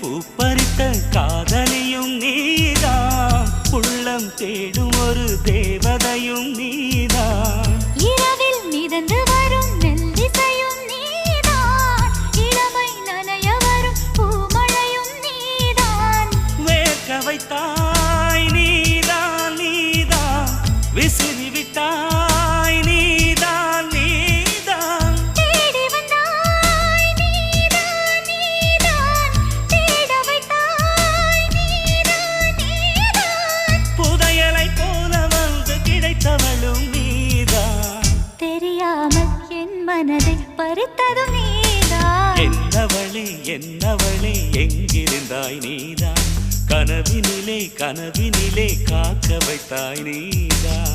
பூப்பறித்த காதலியும் நீதான். உள்ளம் தேடும் ஒரு தேவதையும் நீதான். இரவில் மிதந்து வரும் மெல்லிசையும் நீதான். இளமை நனைய வரும் பூமழையும் நீதான். வேர்க்க வைத்தாய் நீதான் நீதான். விசிறி மனதை பறித்ததும் நீதான். என்னவளே என்னவளே எங்கிருந்தாய் நீதான்? கனவினிலே கனவினிலே காக்க வைத்தாய் நீதான்.